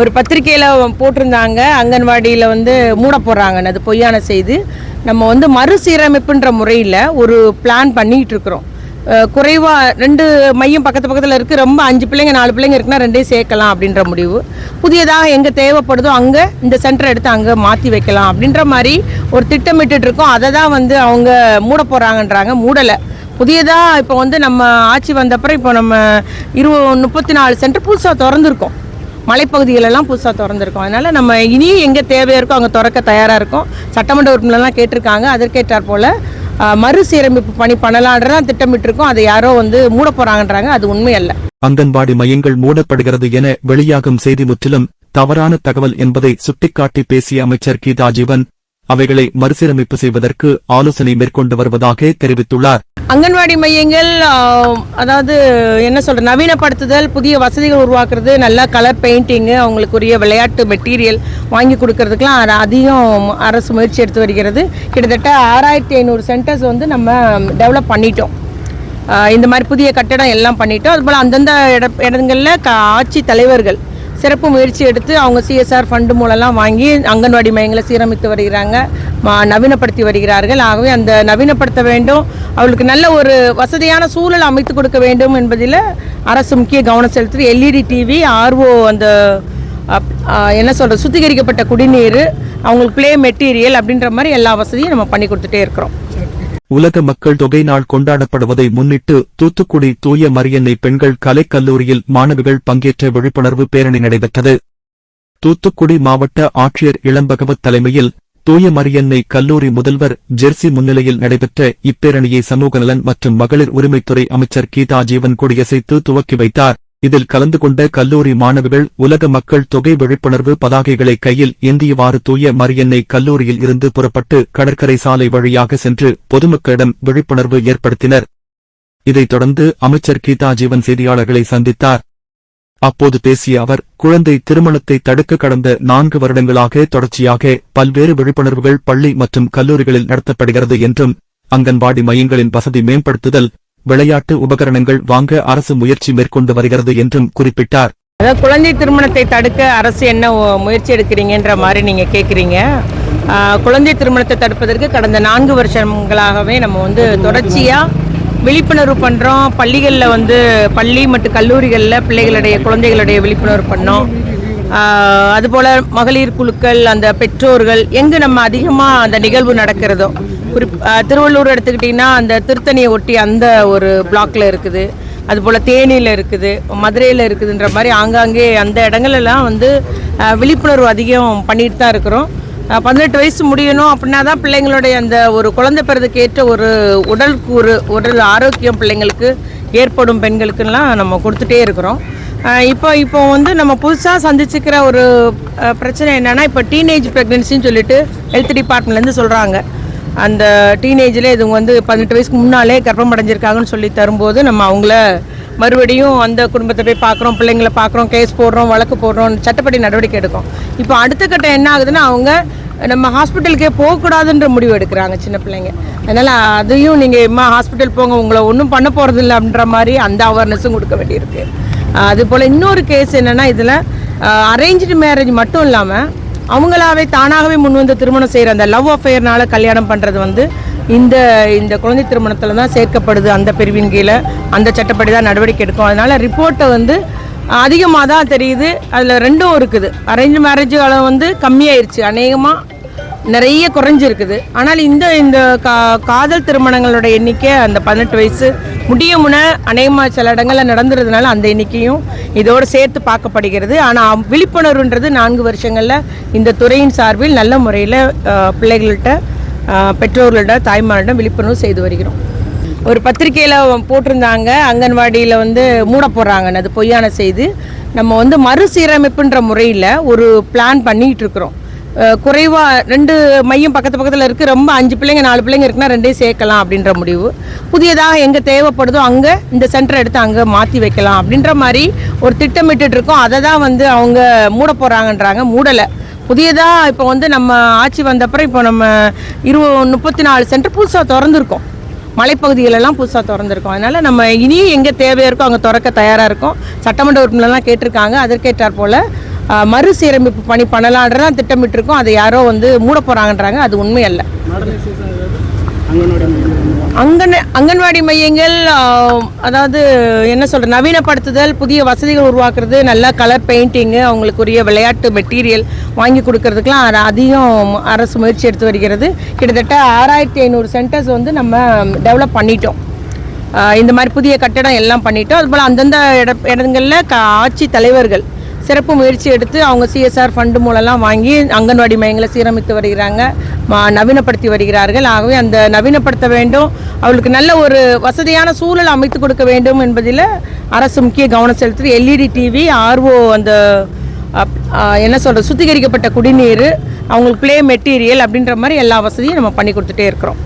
ஒரு பத்திரிக்கையில் போட்டிருந்தாங்க. அங்கன்வாடியில் வந்து மூட போடுறாங்கன்னு அது பொய்யான செய்தி. நம்ம வந்து மறுசீரமைப்புன்ற முறையில் ஒரு பிளான் பண்ணிகிட்டு இருக்கிறோம் குறைவாக ரெண்டு மையம் பக்கத்து பக்கத்தில் இருக்குது ரொம்ப அஞ்சு பிள்ளைங்க நாலு பிள்ளைங்க இருக்குன்னா ரெண்டையும் சேர்க்கலாம் அப்படின்ற முடிவு. புதியதாக எங்கே தேவைப்படுதோ அங்கே இந்த சென்டர் எடுத்து அங்கே மாற்றி வைக்கலாம் அப்படின்ற மாதிரி ஒரு திட்டமிட்டுட்டு இருக்கோம் அதை தான் வந்து அவங்க மூட போகிறாங்கன்றாங்க மூடலை. புதியதாக இப்போ வந்து நம்ம ஆட்சி வந்தப்பறம் இப்போ நம்ம இருபது முப்பத்தி நாலு சென்டர் புதுசாக திறந்துருக்கோம். மலைப்பகுதிகளெல்லாம் புதுசாக திறந்துருக்கோம். அதனால் நம்ம இனியும் எங்கே தேவையாக இருக்கோ அங்கே திறக்க தயாராக இருக்கோம். சட்டமன்ற உறுப்பினர்லாம் கேட்டிருக்காங்க. அதற்கேற்றார் போல் மறுசீரமைப்பு பணி பண்ணலான்றதான் திட்டமிட்டிருக்கோம். அதை யாரோ வந்து மூட போகிறாங்கன்றாங்க அது உண்மை அல்ல அங்கன்வாடி மையங்கள் மூடப்படுகிறது என வெளியாகும் செய்தி முற்றிலும் தவறான தகவல் என்பதை சுட்டிக்காட்டி பேசிய அமைச்சர் கீதா ஜீவன் அவைகளை மறுசீரமைப்பு செய்வதற்கு ஆலோசனை மேற்கொண்டு வருவதாக தெரிவித்துள்ளார். அங்கன்வாடி மையங்கள் அதாவது என்ன சொல்ற நவீனப்படுத்துதல் புதிய வசதிகள் உருவாக்குறது நல்ல கலர் பெயிண்டிங்கு அவங்களுக்குரிய விளையாட்டு மெட்டீரியல் வாங்கி கொடுக்கறதுக்கெலாம் அதிகம் அரசு முயற்சி எடுத்து வருகிறது. கிட்டத்தட்ட ஆறாயிரத்தி ஐநூறு சென்டர்ஸ் வந்து நம்ம டெவலப் பண்ணிட்டோம். இந்த மாதிரி புதிய கட்டடம் எல்லாம் பண்ணிட்டோம். அதுபோல் அந்தந்த இட இடங்களில் க ஆட்சி தலைவர்கள் சிறப்பு முயற்சி எடுத்து அவங்க சிஎஸ்ஆர் ஃபண்டு மூலம்லாம் வாங்கி அங்கன்வாடி மையங்களை சீரமைத்து வருகிறாங்க மா- நவீனப்படுத்தி வருகிறார்கள். ஆகவே அந்த நவீனப்படுத்த வேண்டும். அவளுக்கு நல்ல ஒரு வசதியான சூழல் அமைத்து கொடுக்க வேண்டும் என்பதில் அரசு முக்கிய கவனம் செலுத்துது. எல்இடி டிவி ஆர்ஓ அந்த அப்- என்ன சொல்கிறது சுத்திகரிக்கப்பட்ட குடிநீர் அவங்களுக்கு ப்ளே மெட்டீரியல் அப்படின்ற மாதிரி எல்லா வசதியும் நம்ம பண்ணி கொடுத்துட்டே இருக்கிறோம். உலக மக்கள் தொகை நாள் கொண்டாடப்படுவதை முன்னிட்டு தூத்துக்குடி தூய மரியன்னை பெண்கள் கலைக்கல்லூரியில் மாணவிகள் பங்கேற்ற விழிப்புணர்வு பேரணி நடைபெற்றது. தூத்துக்குடி மாவட்ட ஆட்சியர் இளம்பகவத் தலைமையில் தூய மரியன்னை கல்லூரி முதல்வர் ஜெர்சி முன்னிலையில் நடைபெற்ற இப்பேரணியை சமூக நலன் மற்றும் மகளிர் உரிமைத்துறை அமைச்சர் கீதா ஜீவன் கொடியசைத்து துவக்கி வைத்தார். இதில் கலந்து கொண்ட கல்லூரி மாணவிகள் உலக மக்கள் தொகை விழிப்புணர்வு பதாகைகளை கையில் ஏந்தியவாறு தூய மரியன்னை கல்லூரியில் இருந்து புறப்பட்டு கடற்கரை சாலை வழியாக சென்று பொதுமக்களிடம் விழிப்புணர்வு ஏற்படுத்தினர். இதைத் தொடர்ந்து அமைச்சர் கீதா ஜீவன் செய்தியாளர்களை சந்தித்தார். அப்போது பேசிய அவர் குழந்தை திருமணத்தை தடுக்க கடந்த நான்கு வருடங்களாக தொடர்ச்சியாக பல்வேறு விழிப்புணர்வுகள் பள்ளி மற்றும் கல்லூரிகளில் நடத்தப்படுகிறது என்றும் அங்கன்வாடி மையங்களின் வசதி மேம்படுத்துதல் விளையாட்டு உபகரணங்கள் வாங்க அரசு முயற்சி மேற்கொண்டு வருகிறது என்றும் குறிப்பிட்டார். அதாவது குழந்தை திருமணத்தை தடுக்க அரசு என்ன முயற்சி எடுக்கிறீங்கன்ற மாதிரி நீங்கள் கேட்குறீங்க குழந்தை திருமணத்தை தடுப்பதற்கு கடந்த நான்கு வருஷங்களாகவே நம்ம வந்து தொடர்ச்சியாக விழிப்புணர்வு பண்ணுறோம் பள்ளிகளில் வந்து பள்ளி மற்றும் கல்லூரிகளில் பிள்ளைகளுடைய குழந்தைகளுடைய விழிப்புணர்வு பண்ணோம். அதுபோல் மகளிர் குழுக்கள் அந்த பெற்றோர்கள் எங்கே நம்ம அதிகமாக அந்த நிகழ்வு நடக்கிறதோ குறிப் திருவள்ளூர் எடுத்துக்கிட்டிங்கன்னா அந்த திருத்தணியை ஒட்டி அந்த ஒரு பிளாக்ல இருக்குது. அதுபோல் தேனியில் இருக்குது மதுரையில் இருக்குதுன்ற மாதிரி ஆங்காங்கே அந்த இடங்கள்லாம் வந்து விழிப்புணர்வு அதிகம் பண்ணிட்டு தான் இருக்கிறோம். பதினெட்டு வயசு முடியணும் அப்படின்னா தான் பிள்ளைங்களுடைய அந்த ஒரு குழந்தை பிறதுக்கு ஏற்ற ஒரு உடல் கூறு உடல் ஆரோக்கியம் பிள்ளைங்களுக்கு ஏற்படும் பெண்களுக்குலாம் நம்ம கொடுத்துட்டே இருக்கிறோம். இப்போ இப்போ வந்து நம்ம புதுசாக சந்திச்சுக்கிற ஒரு பிரச்சனை என்னென்னா இப்போ டீனேஜ் ப்ரெக்னென்சின்னு சொல்லிட்டு ஹெல்த் டிபார்ட்மெண்ட்லேருந்து சொல்கிறாங்க அந்த டீனேஜில் இதுங்க வந்து பதினெட்டு வயசுக்கு முன்னாலே கர்ப்பம் அடைஞ்சிருக்காங்கன்னு சொல்லி தரும்போது நம்ம அவங்கள மறுபடியும் அந்த குடும்பத்தை போய் பார்க்குறோம் பிள்ளைங்கள பார்க்குறோம் கேஸ் போடுறோம் வழக்கு போடுறோம் சட்டப்படி நடவடிக்கை எடுக்கும். இப்போ அடுத்த கட்டம் என்ன ஆகுதுன்னா அவங்க நம்ம ஹாஸ்பிட்டலுக்கே போகக்கூடாதுன்ற முடிவு எடுக்கிறாங்க சின்ன பிள்ளைங்க. அதனால் அதையும் நீங்கள் இம்மா ஹாஸ்பிட்டல் போங்க உங்களை ஒன்றும் பண்ண போகிறது இல்லை அப்படின்ற மாதிரி அந்த அவேர்னஸும் கொடுக்க வேண்டியிருக்கு. அதுபோல் அது போல் இன்னொரு கேஸ் என்னென்னா இதில் அரேஞ்சு மேரேஜ் மட்டும் இல்லாமல் அவங்களாவே தானாகவே முன் வந்து திருமணம் செய்கிற அந்த லவ் அஃபேர்னால கல்யாணம் பண்ணுறது வந்து இந்த இந்த குழந்தை திருமணத்தில் தான் சேர்க்கப்படுது அந்த பிரிவின் கீழே. அந்த சட்டப்படி தான் நடவடிக்கை எடுக்கும். அதனால் ரிப்போர்ட்டை வந்து அதிகமாக தான் தெரியுது. அதில் ரெண்டும் இருக்குது. அரேஞ்ச் மேரேஜ் காலம் வந்து கம்மியாயிருச்சு. அநேகமாக நிறைய குறைஞ்சிருக்குது. ஆனால் இந்த இந்த கா காதல் திருமணங்களோட எண்ணிக்கை அந்த பதினெட்டு வயசு முடிய முன அநேகமாக சில இடங்களில் நடந்துறதுனால அந்த எண்ணிக்கையும் இதோடு சேர்த்து பார்க்கப்படுகிறது. ஆனால் விழிப்புணர்வுன்றது நான்கு வருஷங்களில் இந்த துறையின் சார்பில் நல்ல முறையில் பிள்ளைகள்கிட்ட ஆஹ், பெற்றோர்கள்ட்ட விழிப்புணர்வு செய்து வருகிறோம். ஒரு பத்திரிக்கையில் போட்டிருந்தாங்க அங்கன்வாடியில் வந்து மூட போடுறாங்கன்னு அது பொய்யான செய்து. நம்ம வந்து மறுசீரமைப்புன்ற முறையில் ஒரு பிளான் பண்ணிகிட்டு இருக்கிறோம். குறைவாக ரெண்டு மையம் பக்கத்து பக்கத்தில் இருக்குது ரொம்ப அஞ்சு பிள்ளைங்க நாலு பிள்ளைங்க இருக்குன்னா ரெண்டையும் சேர்க்கலாம் அப்படின்ற முடிவு. புதியதாக எங்கே தேவைப்படுதோ அங்கே இந்த சென்டர் எடுத்து அங்கே மாற்றி வைக்கலாம் அப்படின்ற மாதிரி ஒரு திட்டமிட்டுட்டு இருக்கோம் அதை தான் வந்து அவங்க மூட போகிறாங்கன்றாங்க மூடலை. புதியதாக இப்போ வந்து நம்ம ஆட்சி வந்தப்புறம் இப்போ நம்ம இருபது முப்பத்தி நாலு சென்டர் புதுசாக திறந்துருக்கோம். மலைப்பகுதிகளெல்லாம் புதுசாக திறந்துருக்கோம். அதனால் நம்ம இனியும் எங்கே தேவையாக இருக்கோ அங்கே திறக்க தயாராக இருக்கோம். சட்டமன்ற உறுப்பினர்லாம் கேட்டிருக்காங்க. அதற்கேற்றார் போல் மறுசீரமைப்பு பணி பண்ணலான்றதான் திட்டமிட்டிருக்கோம். அதை யாரோ வந்து மூட போகிறாங்கன்றாங்க அது உண்மை அல்ல அங்கன்வாடி அங்கன் அங்கன்வாடி மையங்கள் அதாவது என்ன சொல்ற நவீனப்படுத்துதல் புதிய வசதிகள் உருவாக்குறது நல்ல கலர் பெயிண்டிங்கு அவங்களுக்குரிய விளையாட்டு மெட்டீரியல் வாங்கி கொடுக்கறதுக்கெலாம் அதிகம் அரசு முயற்சி எடுத்து வருகிறது. கிட்டத்தட்ட ஆறாயிரத்தி ஐநூறு சென்டர்ஸ் வந்து நம்ம டெவலப் பண்ணிட்டோம். இந்த மாதிரி புதிய கட்டடம் எல்லாம் பண்ணிட்டோம். அதுபோல் அந்தந்த இட இடங்களில் க ஆட்சி தலைவர்கள் சிறப்பு முயற்சி எடுத்து அவங்க சிஎஸ்ஆர் ஃபண்டு மூலம்லாம் வாங்கி அங்கன்வாடி மையங்களை சீரமைத்து வருகிறாங்க மா- நவீனப்படுத்தி வருகிறார்கள். ஆகவே அந்த நவீனப்படுத்த வேண்டும். அவளுக்கு நல்ல ஒரு வசதியான சூழல் அமைத்து கொடுக்க வேண்டும் என்பதில் அரசு முக்கிய கவனம் செலுத்துது. எல்இடி டிவி ஆர்ஓ அந்த அப்- என்ன சொல்கிறது சுத்திகரிக்கப்பட்ட குடிநீர் அவங்களுக்கு ப்ளே மெட்டீரியல் அப்படின்ற மாதிரி எல்லா வசதியும் நம்ம பண்ணி கொடுத்துட்டே இருக்கிறோம்.